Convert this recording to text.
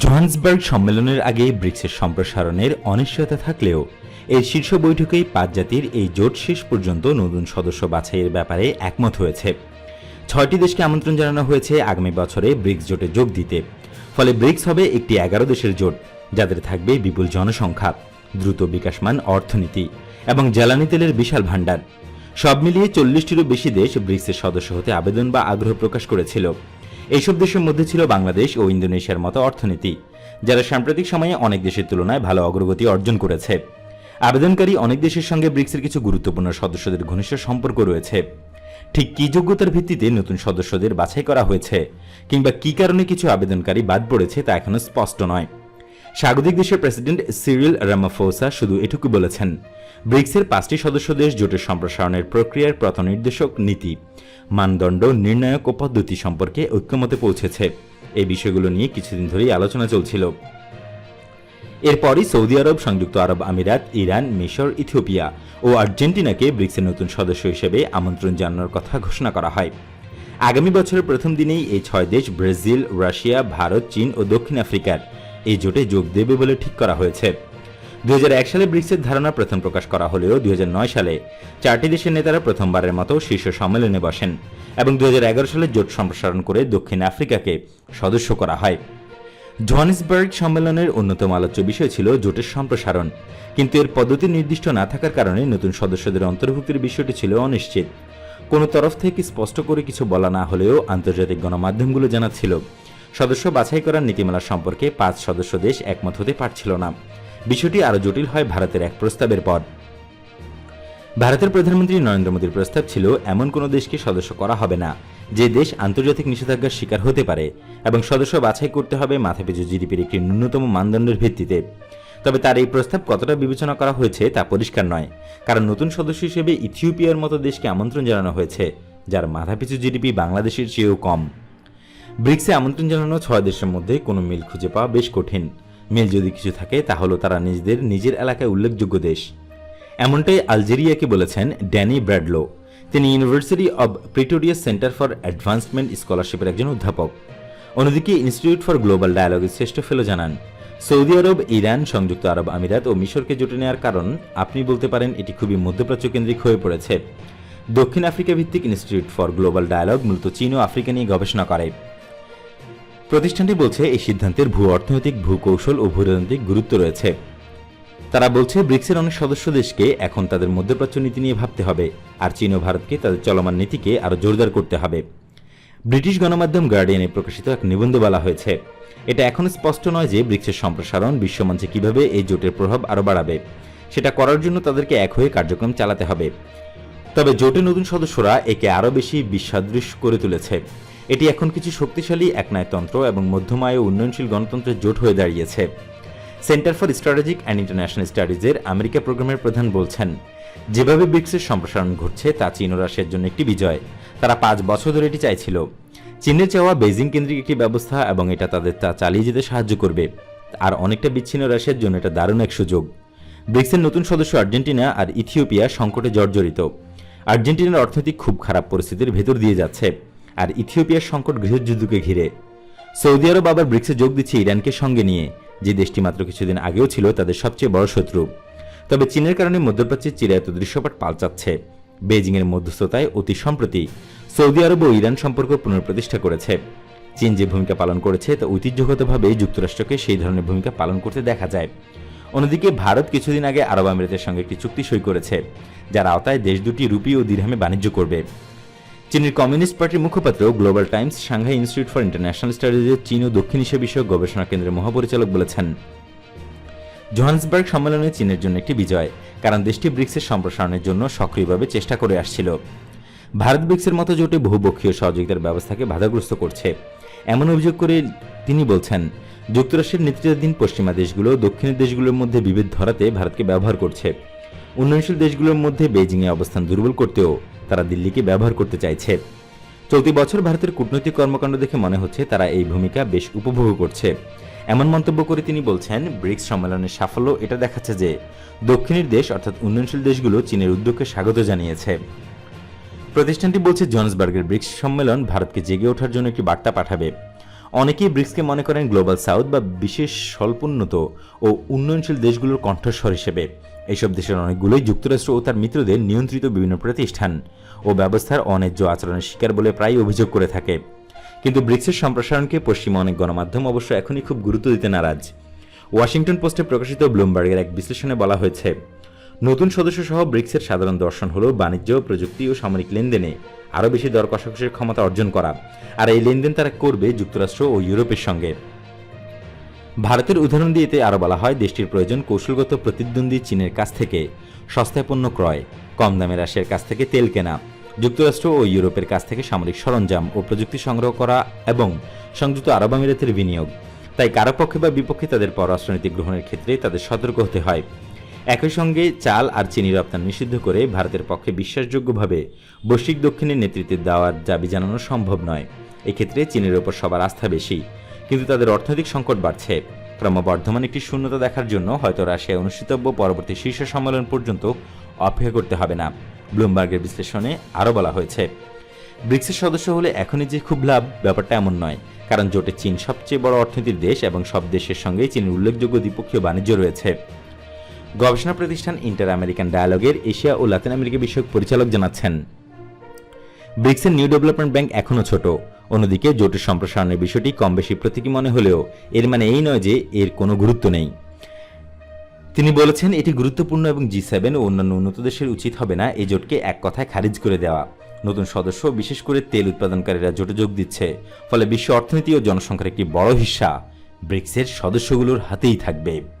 Johannesburg সম্মেলনের আগে ব্রিক্সের সম্প্রসারণের অনিশ্চয়তা থাকলেও, এই শীর্ষ বৈঠকেই পাঁচ জাতির এই জোট শেষ পর্যন্ত নতুন সদস্য বাছাইয়ের ব্যাপারে একমত হয়েছে। ছয়টি দেশকে আমন্ত্রণ জানানো হয়েছে আগামী বছরে ব্রিক্স জোটে যোগ দিতে। ফলে ব্রিক্স হবে একটি এগারো দেশের জোট, যাদের থাকবে বিপুল জনসংখ্যা, দ্রুত বিকাশমান অর্থনীতি এবং জ্বালানি তেলের বিশাল ভাণ্ডার। সব মিলিয়ে চল্লিশটিরও বেশি দেশ ব্রিক্সের সদস্য হতে আবেদন বা আগ্রহ প্রকাশ করেছিল। এইসব দেশের মধ্যে ছিল বাংলাদেশ ও ইন্দোনেশিয়ার মতো অর্থনীতি, যারা সাম্প্রতিক সময়ে অনেক দেশের তুলনায় ভালো অগ্রগতি অর্জন করেছে। আবেদনকারী অনেক দেশের সঙ্গে ব্রিক্সের কিছু গুরুত্বপূর্ণ সদস্যদের ঘনিষ্ঠ সম্পর্ক রয়েছে। ঠিক কী যোগ্যতার ভিত্তিতে নতুন সদস্যদের বাছাই করা হয়েছে, কিংবা কী কারণে কিছু আবেদনকারী বাদ পড়েছে তা এখনও স্পষ্ট নয়। স্বাগতিক দেশের প্রেসিডেন্ট সিরিল রামাফোসা শুধু এটুকু বলেছেন, ব্রিক্সের পাঁচটি সদস্য দেশ জোটের সম্প্রসারণের প্রক্রিয়ার পথনির্দেশক নীতি, মানদণ্ড, নির্ণায়ক ও পদ্ধতি সম্পর্কে ঐক্যমতে পৌঁছেছে। এই বিষয়গুলো নিয়ে কিছুদিন ধরেই আলোচনা চলছিল। এরপরই সৌদি আরব, সংযুক্ত আরব আমিরাত, ইরান, মিশর, ইথিওপিয়া ও আর্জেন্টিনাকে ব্রিক্সের নতুন সদস্য হিসেবে আমন্ত্রণ জানানোর কথা ঘোষণা করা হয়। আগামী বছরের প্রথম দিনেই এই ছয় দেশ ব্রাজিল, রাশিয়া, ভারত, চীন ও দক্ষিণ আফ্রিকার এই জোটে যোগ দেবে বলে ঠিক করা হয়েছে। দুই হাজার এক সালে ব্রিক্সের ধারণা প্রথম প্রকাশ করা হলেও দুই হাজার নয় সালে চারটি দেশের নেতারা প্রথমবারের মতো শীর্ষ সম্মেলনে বসেন এবং দুই হাজার এগারো সালে জোট সম্প্রসারণ করে দক্ষিণ আফ্রিকাকে সদস্য করা হয়। জোহানিসবার্গ সম্মেলনের অন্যতম আলোচ্য বিষয় ছিল জোটের সম্প্রসারণ, কিন্তু এর পদ্ধতি নির্দিষ্ট না থাকার কারণে নতুন সদস্যদের অন্তর্ভুক্তির বিষয়টি ছিল অনিশ্চিত। কোনো তরফ থেকে স্পষ্ট করে কিছু বলা না হলেও আন্তর্জাতিক গণমাধ্যমগুলো জানাচ্ছিল। সদস্য বাছাই করার নীতিমালা সম্পর্কে পাঁচ সদস্য দেশ একমত হতে পারছিল না। বিষয়টি আরও জটিল হয় ভারতের এক প্রস্তাবের পর। ভারতের প্রধানমন্ত্রী নরেন্দ্র মোদীর প্রস্তাব ছিল, এমন কোনো দেশকে সদস্য করা হবে না, যে দেশ আন্তর্জাতিক নিষেধাজ্ঞার শিকার হতে পারে এবং সদস্য বাছাই করতে হবে মাথাপিছু জিডিপির একটি ন্যূনতম মানদণ্ডের ভিত্তিতে। তবে তার এই প্রস্তাব কতটা বিবেচনা করা হয়েছে তা পরিষ্কার নয়, কারণ নতুন সদস্য হিসেবে ইথিওপিয়ার মতো দেশকে আমন্ত্রণ জানানো হয়েছে, যার মাথাপিছু জিডিপি বাংলাদেশের চেয়েও কম। ব্রিক্সে আমন্ত্রণ জানানো ছয় দেশের মধ্যে কোনো মিল খুঁজে পাওয়া বেশ কঠিন। মিল যদি কিছু থাকে তা হলো তারা নিজেদের, নিজের এলাকায় উল্লেখযোগ্য দেশ। এমনটাই আলজেরিয়াকে বলেছেন ড্যানি ব্র্যাডলো। তিনি university of Pretoria's centre for advancement স্কলারশিপের একজন অধ্যাপক। অন্যদিকে ইনস্টিটিউট ফর গ্লোবাল ডায়ালগের শ্রেষ্ঠ ফেলো জানান, সৌদি আরব, ইরান, সংযুক্ত আরব আমিরাত ও মিশরকে জুটে নেওয়ার কারণ, আপনি বলতে পারেন এটি খুবই মধ্যপ্রাচ্য কেন্দ্রিক হয়ে পড়েছে। দক্ষিণ আফ্রিকা ভিত্তিক ইনস্টিটিউট ফর গ্লোবাল ডায়ালগ মূলত চীন ও আফ্রিকা নিয়ে গবেষণা করে। প্রতিষ্ঠানটি বলছে, এই সিদ্ধান্তের ভূ অর্থনৈতিক ভূকৌশল ও ভূরাজনৈতিক গুরুত্ব রয়েছে। তারা বলছে, ব্রিক্সের অনেক সদস্য দেশকে এখন তাদের মধ্যপ্রাচ্য নীতি নিয়ে ভাবতে হবে, আর চীন ও ভারতকে তাদের চলমান নীতিকে আরও জোরদার করতে হবে। ব্রিটিশ গণমাধ্যম গার্ডিয়ানে প্রকাশিত এক নিবন্ধ বলা হয়েছে। এটা এখনও স্পষ্ট নয় যে ব্রিক্সের সম্প্রসারণ বিশ্বমঞ্চে কীভাবে এই জোটের প্রভাব আরও বাড়াবে। সেটা করার জন্য তাদেরকে এক হয়ে কার্যক্রম চালাতে হবে। তবে জোটের নতুন সদস্যরা একে আরও বেশি বিশ্বাদৃশ করে তুলেছে। এটি এখন কিছু শক্তিশালী একনায়তন্ত্র এবং মধ্যমায় ও উন্নয়নশীল গণতন্ত্রের জোট হয়ে দাঁড়িয়েছে। Centre for strategic and international স্টাডিজের America প্রোগ্রামের প্রধান বলছেন, যেভাবে ব্রিক্সের সম্প্রসারণ ঘটছে, তা চীন ও রাশিয়ার জন্য একটি বিজয়। তারা পাঁচ বছর ধরে এটি চাইছিল। চীনের চাওয়া বেজিং কেন্দ্রিক একটি ব্যবস্থা এবং এটা তাদের তা চালিয়ে যেতে সাহায্য করবে। আর অনেকটা বিচ্ছিন্ন রাশিয়ার জন্য এটা দারুণ এক সুযোগ। ব্রিক্সের নতুন সদস্য আর্জেন্টিনা আর ইথিওপিয়া সংকটে জর্জরিত। আর্জেন্টিনার অর্থনৈতিক খুব খারাপ পরিস্থিতির ভেতর দিয়ে যাচ্ছে। আর ইথিওপিয়ার সংকট গৃহযুদ্ধকে ঘিরে। সৌদি আরব আবার ব্রিক্সে যোগ দিচ্ছে ইরানকে সঙ্গে নিয়ে, যে দেশটি মাত্র কিছুদিন আগেও ছিল তাদের সবচেয়ে বড় শত্রু। তবে চীনের কারণে মধ্যপ্রাচ্যের চিরায়ত দৃশ্যপট পাল্টাচ্ছে। বেজিংয়ের মধ্যস্থতায় অতি সম্প্রতি সৌদি আরব ও ইরান সম্পর্ক পুনঃপ্রতিষ্ঠা করেছে। চীন যে ভূমিকা পালন করেছে তা ঐতিহ্যগতভাবে যুক্তরাষ্ট্রকে সেই ধরনের ভূমিকা পালন করতে দেখা যায়। অন্যদিকে ভারত কিছুদিন আগে আরব আমিরাতের সঙ্গে একটি চুক্তি সই করেছে, যার আওতায় দেশ দুটি রুপি ও দিরহামে বাণিজ্য করবে। চীনের কমিউনিস্ট পার্টির মুখপাত্র global times Shanghai institute for international স্টাডিজের চীন ও দক্ষিণ এশিয়া বিষয়ক গবেষণা কেন্দ্রের মহাপরিচালক বলেছেন। জোহান্সবার্গ সম্মেলনে চীনের জন্য একটি বিজয়, কারণ দেশটি ব্রিক্সের সম্প্রসারণের জন্য সক্রিয়ভাবে চেষ্টা করে আসছিল। ভারত ব্রিক্সের মতো জোটে বহুপক্ষীয় সহযোগিতার ব্যবস্থাকে বাধাগ্রস্ত করছে। এমন অভিযোগ করে তিনি বলছেন, যুক্তরাষ্ট্রের নেতৃত্বাধীন পশ্চিমা দেশগুলো দক্ষিণের দেশগুলোর মধ্যে বিভেদ ধরাতে ভারতকে ব্যবহার করছে। উন্নয়নশীল দেশগুলোর মধ্যে বেইজিংয়ে অবস্থান দুর্বল করতেও তারা দিল্লিকে ব্যবহার করতে চাইছে। চলতি বছর ভারতের কূটনৈতিক কর্মকাণ্ড দেখে মনে হচ্ছে তারা এই ভূমিকা বেশ উপভোগ করছে। এমন মন্তব্য করে তিনি বলছেন, ব্রিক্স সম্মেলনের সাফল্য এটা দেখাচ্ছে যে দক্ষিণের দেশ অর্থাৎ উন্নয়নশীল দেশগুলো চীনের উদ্যোগকে স্বাগত জানিয়েছে। প্রতিষ্ঠানটি বলছে জনসবার্গের ব্রিক্স সম্মেলন ভারতকে জেগে ওঠার জন্য একটি বার্তা পাঠাবে। অনেকেই ব্রিক্সকে মনে করেন গ্লোবাল সাউথ বা বিশেষ স্বল্পোন্নত ও উন্নয়নশীল দেশগুলোর কণ্ঠস্বর হিসেবে। এইসব দেশের অনেকগুলোই যুক্তরাষ্ট্র ও তার মিত্রদের নিয়ন্ত্রিত বিভিন্ন প্রতিষ্ঠান ও ব্যবস্থার অন্যায্য আচরণের শিকার বলে প্রায় অভিযোগ করে থাকে। কিন্তু ব্রিক্সের সম্প্রসারণকে পশ্চিমা অনেক গণমাধ্যম অবশ্য এখনই খুব গুরুত্ব দিতে নারাজ। ওয়াশিংটন পোস্টে প্রকাশিত ব্লুমবার্গের এক বিশ্লেষণে বলা হয়েছে, নতুন সদস্য সহ ব্রিক্সের সাধারণ দর্শন হল বাণিজ্য, প্রযুক্তি ও সামরিক লেনদেনে আরও বেশি দর কষাকষির ক্ষমতা অর্জন করা। আর এই লেনদেন তারা করবে যুক্তরাষ্ট্র ও ইউরোপের সঙ্গে। ভারতের উদাহরণ দিয়ে এতে আরও বলা হয়, দেশটির প্রয়োজন কৌশলগত প্রতিদ্বন্দ্বী চীনের কাছ থেকে সস্তায় পণ্য ক্রয়, কম দামে রাশিয়ার কাছ থেকে তেল কেনা, যুক্তরাষ্ট্র ও ইউরোপের কাছ থেকে সামরিক সরঞ্জাম ও প্রযুক্তি সংগ্রহ করা এবং সংযুক্ত আরব আমিরাতের বিনিয়োগ। তাই কারও পক্ষে বা বিপক্ষে তাদের পররাষ্ট্রনীতি গ্রহণের ক্ষেত্রে তাদের সতর্ক হতে হয়। একই সঙ্গে চাল আর চিনি রপ্তানি নিষিদ্ধ করে ভারতের পক্ষে বিশ্বাসযোগ্যভাবে বৈশ্বিক দক্ষিণের নেতৃত্বে দেওয়ার দাবি জানানো সম্ভব নয়। এক্ষেত্রে চীনের ওপর সবার আস্থা বেশি। কিন্তু তাদের অর্থনৈতিক সংকট বাড়ছে। ক্রমবর্ধমান একটি শূন্যতা দেখার জন্য হয়তো রাশিয়ায় অনুষ্ঠিতব্য পরবর্তী শীর্ষ সম্মেলন পর্যন্ত অপেক্ষা করতে হবে না, ব্লুমবার্গের বিশ্লেষণে আরও বলা হয়েছে। ব্রিক্সের সদস্য হলে এখনই যে খুব লাভ, ব্যাপারটা এমন নয়, কারণ জোটে চীন সবচেয়ে বড় অর্থনীতির দেশ এবং সব দেশের সঙ্গেই চীনের উল্লেখযোগ্য দ্বিপক্ষীয় বাণিজ্য রয়েছে। গবেষণা প্রতিষ্ঠান ইন্টার আমেরিকান ডায়ালগের এশিয়া ও লাতিন আমেরিকা বিষয়ক পরিচালক জানাচ্ছেন, ব্রিক্সের নিউ ডেভেলপমেন্ট ব্যাংক এখনও ছোট অন্যদিকে জোটের সম্প্রসারণের বিষয়টি কম বেশি প্রতীকী মনে হলেও এর মানে এই নয় যে এর কোনো গুরুত্ব নেই। তিনি বলেছেন, এটি গুরুত্বপূর্ণ এবং জি সেভেন ও অন্যান্য উন্নত দেশের উচিত হবে না এই জোটকে এক কথায় খারিজ করে দেওয়া। নতুন সদস্য, বিশেষ করে তেল উৎপাদনকারীরা জোটে যোগ দিচ্ছে, ফলে বিশ্ব অর্থনীতি ও জনসংখ্যার একটি বড় হিস্সা ব্রিক্সের সদস্যগুলোর হাতেই থাকবে।